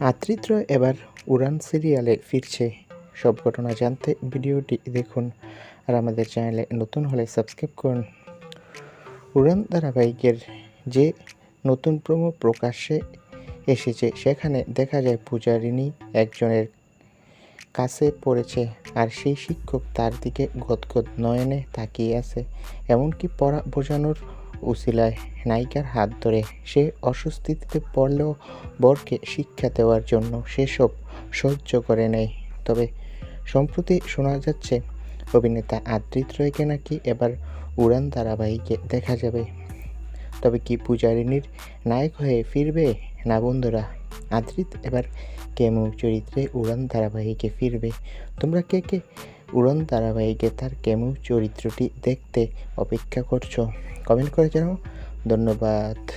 আত্রিত্র এবার উড়ান সিরিয়ালে ফিরছে। সব ঘটনা জানতে ভিডিওটি দেখুন আর আমাদের চ্যানেলে নতুন হলে সাবস্ক্রাইব করুন। উড়ান ধারাবাহিকের যে নতুন প্রোমো প্রকাশ্যে এসেছে, সেখানে দেখা যায় পূজারিনী একজনের কাছে পড়েছে আর সেই শিক্ষক তার দিকে গদগদ নয়নে তাকিয়ে আছে। এমনকি পড়া বোঝানোর উসিলায় নায়িকার হাত ধরে সে অস্বস্তিতে পড়লেও বরকে শিক্ষা দেওয়ার জন্য সেসব সহ্য করে নেয়। তবে সম্প্রতি শোনা যাচ্ছে, অভিনেতা আদ্রিত রয়কে নাকি এবার উড়ান ধারাবাহিকে দেখা যাবে। তবে কি পূজারিনীর নায়ক হয়ে ফিরবে? না বন্ধুরা, আদ্রিত এবার কেমু চরিত্রে উড়ান ধারাবাহিকে ফিরবে। তোমরা কে কে উড়ান ধারাবাহিকে তার কেমু চরিত্রটি দেখতে অপেক্ষা করছ? কমেন্ট করে জানাও। ধন্যবাদ।